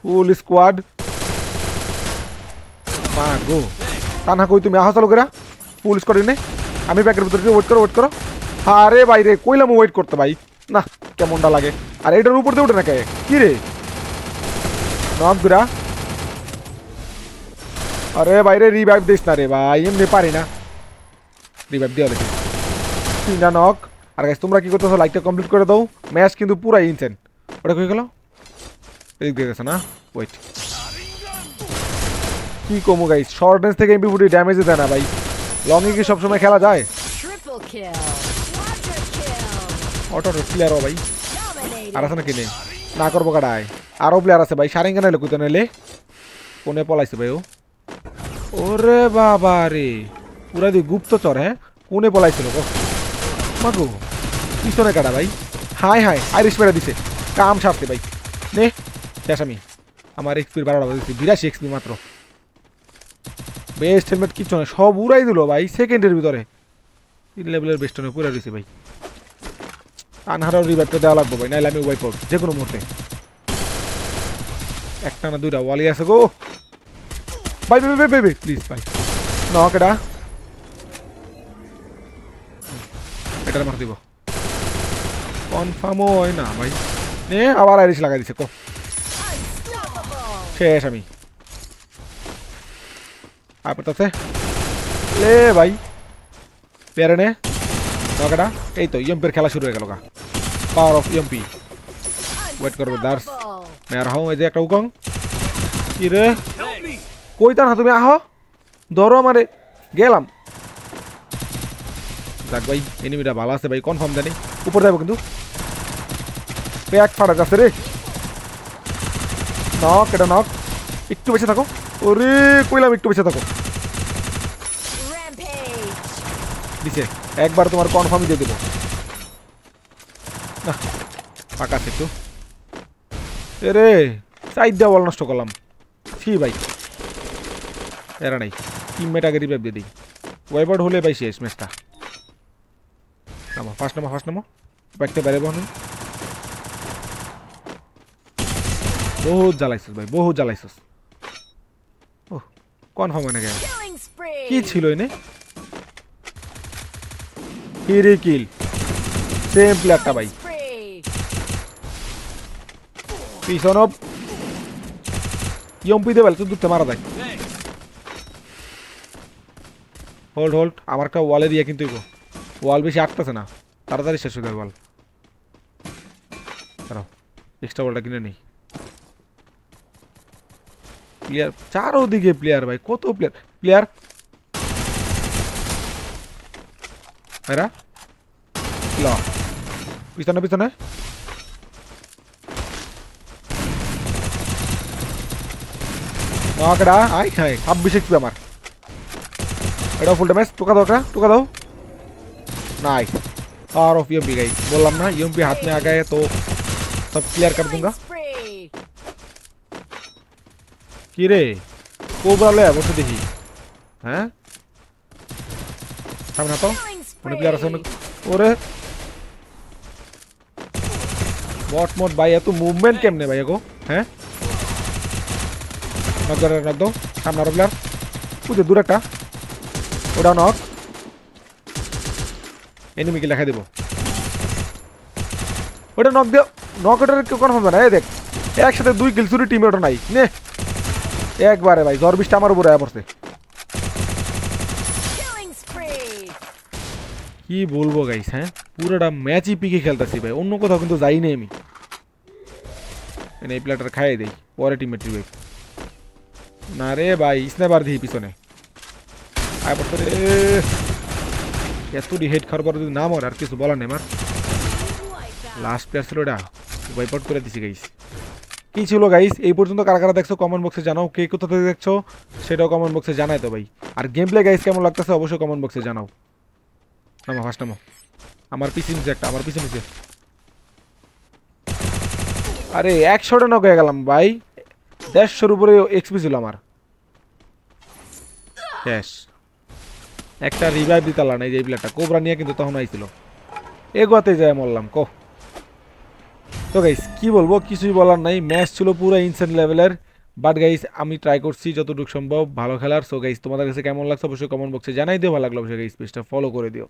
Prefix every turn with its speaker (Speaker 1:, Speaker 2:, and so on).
Speaker 1: ফুল squad মা গো তানহা কই তুমি? আহা চালু করা ফুল স্কোয়াড এনে। আমি ব্যাগের ভিতরে ওয়েট করো ওয়েট করো। আরে ভাই রে কইলাম ওয়েট করতে ভাই। না কেমনটা লাগে? আর এটার উপর দিয়ে উঠে না কে? কি রে? নক গুরা আরে বাইরে রিভাইভ দিস না রে ভাই এমনি পারি না। রিভাইভ দিয়ে হলে তিনটা নক আর গাইস তোমরা কি করতেছো? লাইকটা কমপ্লিট করে দাও। ম্যাচ কিন্তু পুরাই ইনসেন ওটা কই গেল? এদিক গেছে না? ওয়েট কি কমু গাইস শর্ট রেঞ্জ থেকে এমপি ফুটি ড্যামেজ দেয় না ভাই। লং এ কি সবসময় খেলা যায়?
Speaker 2: Kill.
Speaker 1: অটো প্লেয়ার ও ভাই। আর. আছে নাকি নেই? না করব কাটায় আরও প্লেয়ার আছে ভাই। সারেঙ্গা নাইলে কুইতে নাইলে কোনে পলাইছে ভাই ও? ওরে বাবা রে। পুরা দি গুপ্তচর হ্যাঁ? কোনে পলাইছিল গো মাগো। পিছনে কাটা ভাই? হাই হাই আইরিশ মেরে দিছে। কাম সারছে ভাই। নে। শেষ আমি, আমার এক্সপির বারোটা বাজেছি বিরাশি এক্সপি মাত্র। বেস্ট হেলমেট কিচ্ছু না সব উড়াই দিল ভাই সেকেন্ডের ভিতরে। তিন লেভেলের বেস্টনে পুরা দিছে ভাই। আনহারাও রিভাইভটা দেওয়া লাগবে ভাই, নাইলে আমি ওয়াইপ আউট যে কোনো মুহূর্তে। একটা না দুইটা ওয়ালি আছে গো। ভাই ভাই ভাই ভাই প্লিজ ভাই। নক এটা। এটার মার দিব। কনফার্ম হয় না ভাই। নে, আবার আইরিশ লাগাই দিছে, কো. শেষ আমি। আপনার লে ভাই। পেয়ারে নে। নকাটা এই তো ইএমপির খেলা শুরু হয়ে গেল গা। পাওয়ার অফ ইএমপি ওয়েট করবে দার্স. মেয়ার হাও এই যে একটা উকং। কি রে? কই তা না তুমি? আহ। ধরো আমারে। গেলাম। দেখ ভাই এনিমিটা ভালো আছে ভাই কনফার্ম জানি। উপর যাব কিন্তু। প্যাক ফাটা যাচ্ছে রে। নক এটা নক একটু বেঁচে থাকো ওরে কইলাম একটু বেঁচে থাকো দিছে একবার তোমার কনফার্মই দিয়ে দেবো না ফাঁকা একটু এ রে সাইড দেওয়া বল নষ্ট করলাম ছি ভাই এরা নাই টিমমেট আগে রিভাইভ দিয়ে দিই ওয়াইবার্ড হলে ভাই শেষ ম্যাচটা নামো ফার্স্ট নামো ফার্স্ট নামো ব্যাগটা বাইরে বহন বহুত জ্বালাইছিস ভাই বহুত জ্বালাইছিস। ও কনফার্ম হয়ে গেল কি ছিল এনে? হিরে কিল। সেম প্লেয়ারটা ভাই। পিছন ইয়ম্পি দেবেল তুই দুধতে মারা দেয় হোল্ড হোল্ড আমার একটা ওয়ালে দিয়ে কিন্তু ওয়াল বেশি আটতেছে না। তাড়াতাড়ি শেষ হয়ে যাবে ওয়াল দাঁড়াও এক্সট্রা বলটা কিনে নেই। প্লেয়ার চারোদিকে প্লেয়ার ভাই কত প্লেয়ার প্লেয়ার এরা ল পিছনে পিছনে নকড়া আই খাই ছাব্বিশ একটু আমার এটা ফুল ড্যামেজ টোকা দাও টোকা দাও नाइस और ऑफ़ यूएमपी गाइस बोला ना यूएमपी हाथ में आ गए तो सब क्लियर कर दूँगा কি রে? কোবরা লয়ে বসে দেখি? হ্যাঁ সামনে তো অনেক প্লেয়ার আছে ওরে বট মট ভাই এত মুভমেন্ট কেমনে ভাই এগো হ্যাঁ নক দাও নক দাও সামনে আরও প্লেয়ার বুঝে দূর একটা ওটা নক এনিমিকে লেখা দেবো। ওটা নক দিও নক ওটার কেউ কনফার্ম না এই দেখ। একসাথে দুই কিল চুরি টিমে ওটা নাই। নে? একবারে ভাই জ্বর বৃষ্টি আমার উপরে আয়া পড়ছে। কি বলব গাইস হ্যাঁ? পুরোটা ম্যাচই পিকে খেলতেছি ভাই অন্য কোথাও কিন্তু যাই নাই আমি। মানে এই প্লেটার খাইয়ে দেই পরে টিমের ভাই না রে ভাই স্নাইপার দিই পিছনে। আয় পড়ছে রে। এত হেড খাওয়ার পরে যদি না মর আর কিছু বলার নেই আমার। লাস্ট প্লেয়ার ছিল ওটা ওয়াইপ আউট করে দিছি গাইস কি ছিল গাইস এই পর্যন্ত কারা কারা দেখছ কমেন্ট বক্সে জানাও। কে কোথা থেকে দেখছ, সেটাও কমেন্ট বক্সে জানাই তো ভাই। আর গেম প্লে গাইস কেমন লাগতেছে অবশ্যই কমেন্ট বক্সে জানাও। নামো ফার্স্ট নামো। আমার পিছনে নিচে একটা, আমার পিছনে নিচে। আরে একশোটা নক হয়ে গেলাম, ভাই। দেড়শোর উপরে এক্সপি ছিল আমার। শেষ একটা রিভাইভ দিতালা না এই যে কোবরা নিয়ে কিন্তু তখন আইছিল। এগোতে যায় মরলাম কো তো গাইস কি বলব? কিছুই বলার নাই। ম্যাচ ছিল পুরো ইনসেন্ট লেভেলের বাট গাইস আমি ট্রাই করছি যতটুকু সম্ভব ভালো খেলার। সো গাইস তোমাদের কাছে কেমন লাগছে অবশ্যই কমেন্ট বক্সে জানাই দিও। ভালো লাগল অবশ্যই গাইস পেজটা ফলো করে দিও।